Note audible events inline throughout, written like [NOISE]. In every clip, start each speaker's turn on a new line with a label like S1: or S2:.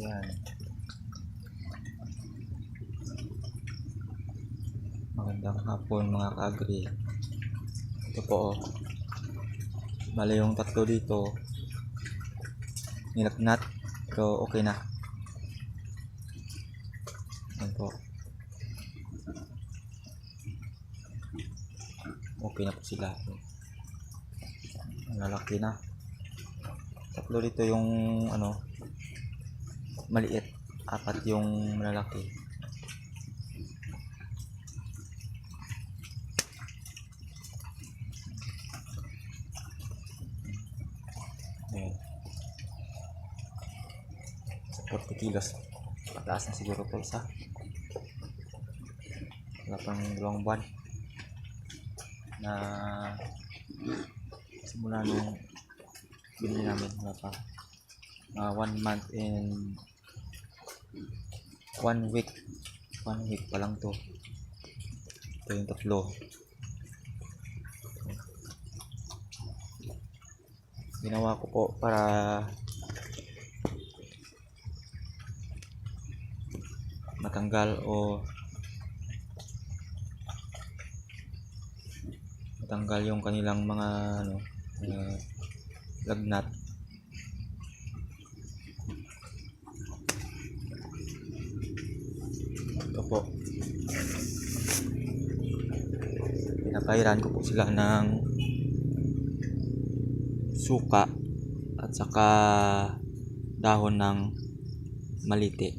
S1: Yan. Magandang hapon mga ka-agri. Ito po oh. Bale yung tatlo dito. Nilagnat. Pero okay na. Yan po. Okay na po sila. Lalaki na. Tatlo dito yung ano maliit. Apat yung malalaki. Ayan. Sa 40 kilos. Pataas na siguro to isa. Wala pang dalawang buwan. Na simula nung binili namin. Wala pa. Mga one month and one week. One week pa lang to. Ito yung tatlo. ginawa ko po para matanggal o matanggal yung kanilang mga ano uh, lagnat pinapairan ko po sila ng suka at saka dahon ng maliti.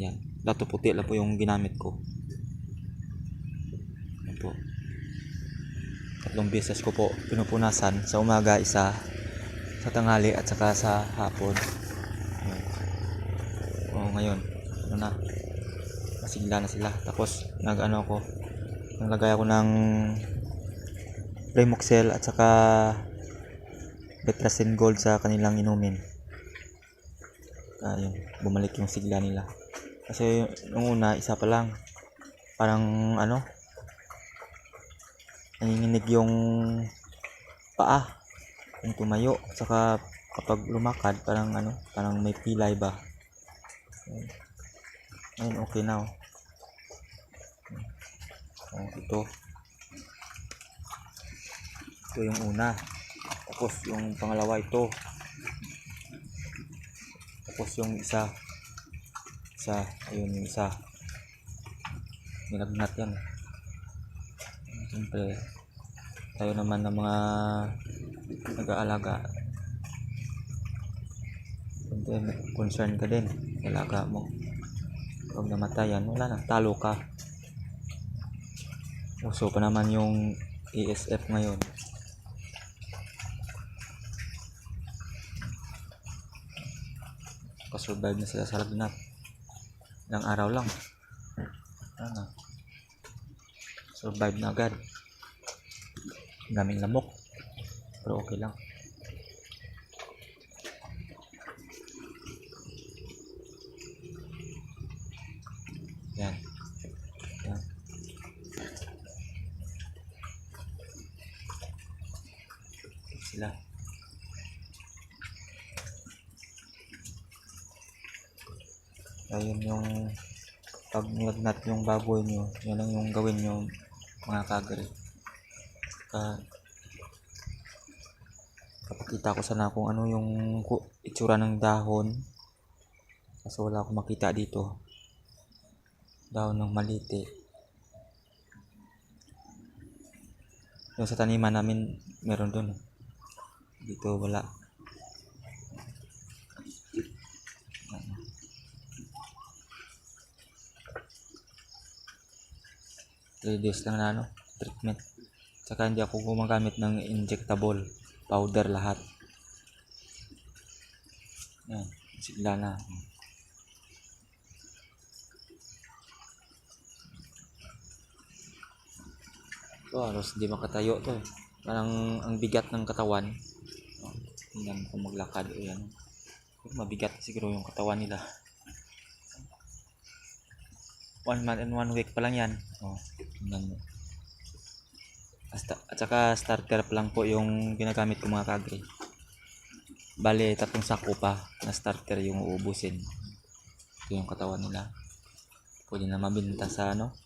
S1: Yan. Dato puti lang po yung ginamit ko. Yan po. Tatlong beses ko po pinupunasan. Sa umaga isa, sa tanghali at saka sa hapon. Yan. O ngayon, ano na, masigla na sila. Tapos nag-ano ako, naglagay ako ng Remoxel at saka Betrasin Gold sa kanilang inumin. Ayun, bumalik yung sigla nila. Kasi nung una, isa pa lang. Parang ano, nanginginig yung paa. Yung tumayo. Saka kapag lumakad, parang ano, parang may pilay ba. Ayun, Ayun, okay na oh. Oh, ito. Ito yung una. Tapos yung pangalawa ito. Tapos yung isa. Isa. Ayun yung isa. Nilagnat yan. Siyempre, tayo naman ng mga nag-aalaga. Siyempre, concern ka din. Alaga mo. Pag namatayan, wala na. Talo ka. Uso pa naman yung ESF ngayon. Kasurvive na sila sa lagnat. Ilang araw lang. Ano? Survive na agad. Daming lamok. Pero okay lang. Yan. Yan. Sila. ayun yung pag nilagnat yung baboy nyo yan lang yung gawin nyo mga kagari. Ka, kapakita ko sana kung ano yung itsura ng dahon. Kasi wala akong makita dito. Dahon ng maliti yung sa taniman namin meron dun dito wala reduce lang na ano, treatment. Saka hindi ako gumagamit ng injectable powder lahat. Yan, sigla na. Ito, halos hindi makatayo to. eh. Parang ang bigat ng katawan. Tingnan ko maglakad o yan. Mabigat siguro yung katawan nila. One month and one week pa lang yan. Oh, tingnan mo. Hasta, at saka starter pa lang po yung ginagamit ko mga kagri. Bale, tatlong sako pa na starter yung uubusin. Ito yung katawan nila. Pwede na mabinta sa ano.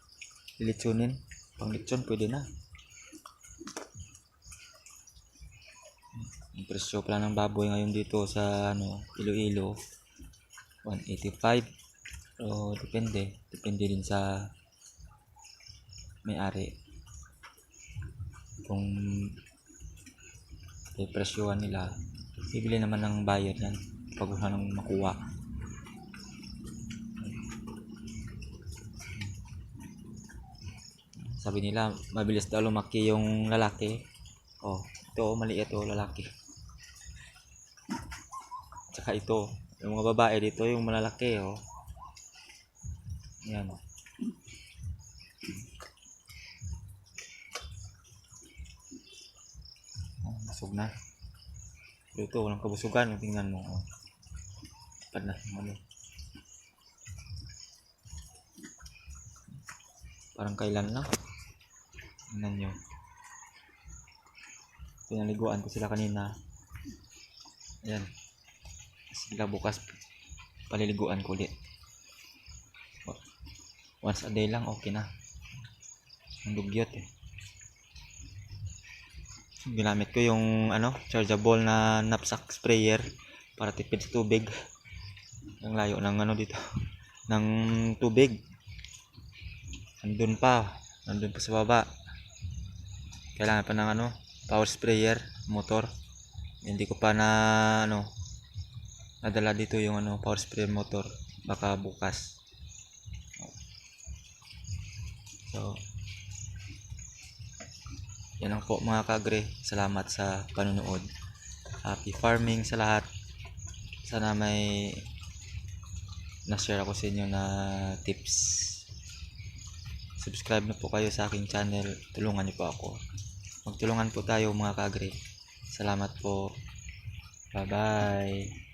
S1: Lilitsunin. Pang litsyon pwede na. Ang presyo pala ng baboy ngayon dito sa ano, Iloilo 185. So depende, depende din sa may-ari. Kung presyohan nila, bibili naman ng buyer yan pag wala nang makuha. Sabi nila, mabilis daw lumaki yung lalaki. Oh, ito maliit oh, lalaki. Tsaka ito, yung mga babae dito, yung malalaki oh. Yan. Oh, busog na. Ito, walang kabusugan. Tingnan mo. Oh. Tapad na ano. Parang kailan lang. Tingnan nyo. Pinaliguan ko sila kanina. Ayan. Sila bukas paliliguan ko ulit. Once a day lang, okay na. Ang dugyot eh. Ginamit ko yung ano, chargeable na knapsack sprayer para tipid sa tubig. Ang layo ng ano dito [LAUGHS] ng tubig. Nandun pa, nandun pa sa baba. Kailangan pa ng ano, power sprayer, motor. Hindi ko pa na ano nadala dito yung ano power sprayer motor baka bukas. So, yan lang po mga kagre. Salamat sa panonood. Happy farming sa lahat. Sana may na-share ako sa inyo na tips. Subscribe na po kayo sa aking channel. Tulungan niyo po ako. Magtulungan po tayo mga kagre. Salamat po. Bye-bye.